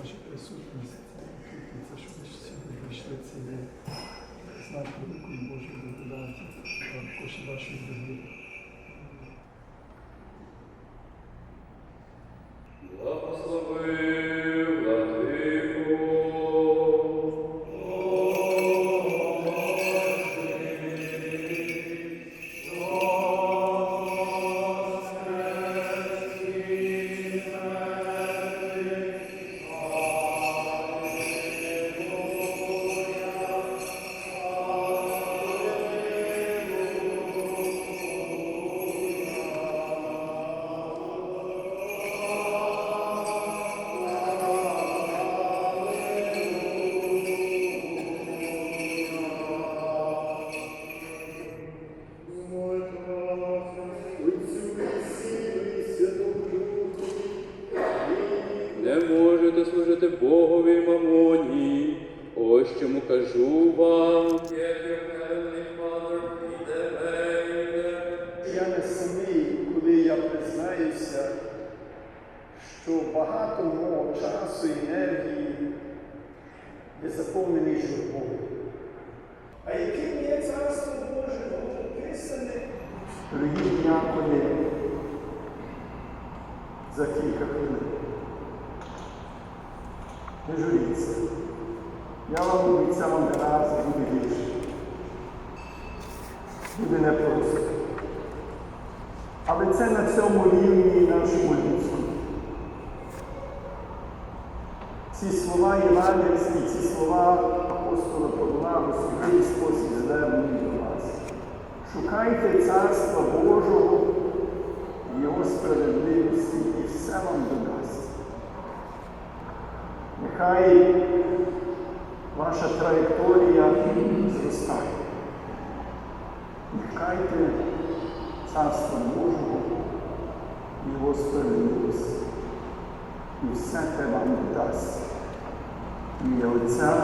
ваша присутність, це що ви сьогодні благодаті, також вашої любові. Не можете служити Богові мамоні, ось чому кажу вам. Я не самий, коли я признаюся, що багато мого часу Не журіться. Я вам обіцяв не раз буде більше. Буде непросто. Але це на цьому рівні нашому людському. Ці слова євангельські, ці слова апостола Павла в особливий спосіб звернені до вас. Шукайте Царства Божого, Його справедливості і все вам додасть. Нехай ваша траєкторія зростає. Шукайте Царства Божого і Його справедливості. І все те вам дасть. Ім'я Отця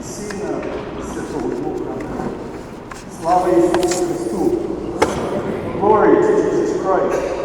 і Сина, і Святого Духа. Слава Ісусу Христу! Glory to Jesus Christ!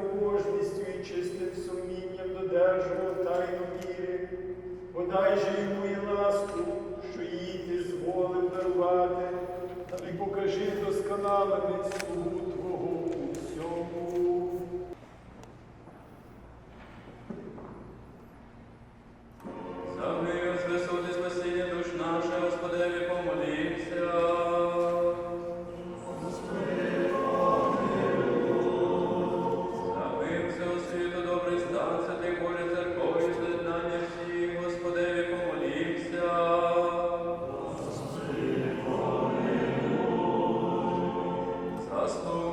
Побожністю і чистим сумінням додержував тайну віри, подай же йому і ласку, що її ти зволив дарувати, й покажи досконалими us, Lord.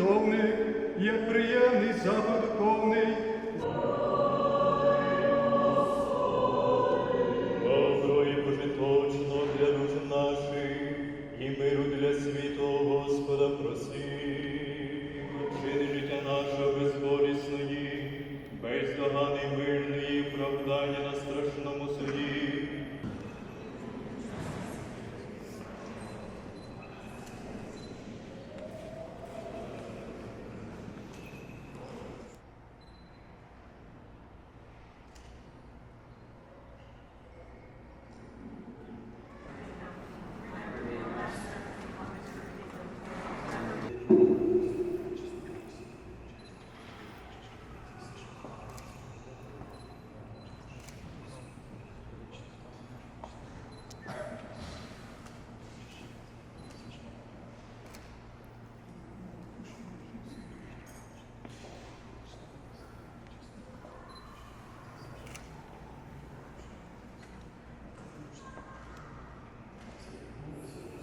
Свій жертовник, як приємний запах духовний, Добро і пожиточно для душ наших, і миру для світу Господа просі. Вчини життя нашого безболісної, бездоганий мирної, оправдання на страшному суді.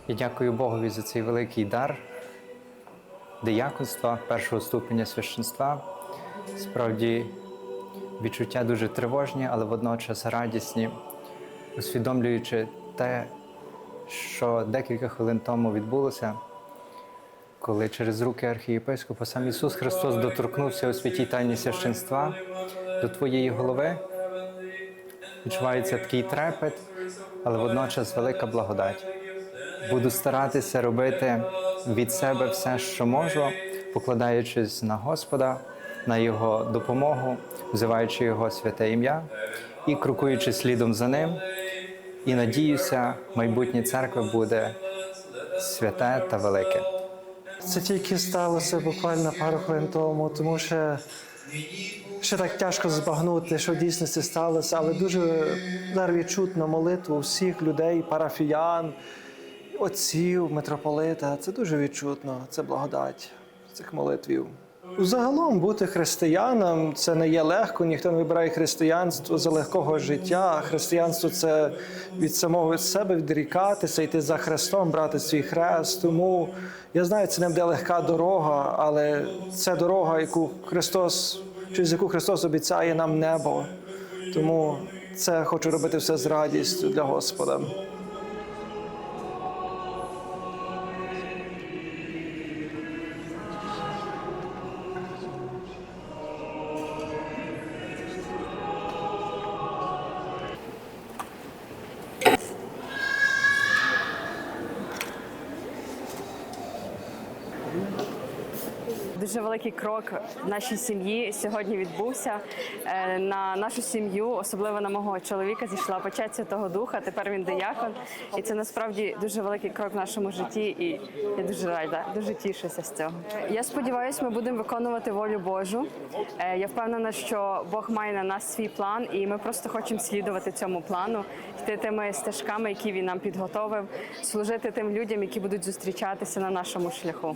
Я дякую Богові за цей великий дар дияконства, першого ступеня священства. Справді відчуття дуже тривожні, але водночас радісні, усвідомлюючи те, що декілька хвилин тому відбулося, коли через руки архієпископа сам Ісус Христос доторкнувся у святій тайні священства до твоєї голови. Відчувається такий трепет, але водночас велика благодать. Буду старатися робити від себе все, що можу, покладаючись на Господа, на Його допомогу, взиваючи Його святе ім'я і крокуючи слідом за ним. І надіюся, майбутнє церкви буде святе та велике. Це тільки сталося буквально пару хвилин тому, тому що ще так тяжко збагнути, що в дійсності сталося, але дуже відчутно молитву всіх людей, парафіян, отців, митрополита. Це дуже відчутно, це благодать цих молитвів. Загалом бути християном це не є легко, ніхто не вибирає християнство за легкого життя. Християнство це від самого себе відрікатися, йти за Христом, брати свій хрест. Тому я знаю, це не буде легка дорога, але це дорога, яку Христос, через яку Христос обіцяє нам небо. Тому це хочу робити все з радістю для Господа. Дуже великий крок нашій сім'ї сьогодні відбувся. Е, На нашу сім'ю, особливо на мого чоловіка, зійшла почать Святого Духа. Тепер він диякон. І це насправді дуже великий крок в нашому житті. І я дуже рада, дуже тішуся з цього. Я сподіваюся, ми будемо виконувати волю Божу. Е, Я впевнена, що Бог має на нас свій план, і ми просто хочемо слідувати цьому плану, йти тими стежками, які він нам підготовив, служити тим людям, які будуть зустрічатися на нашому шляху.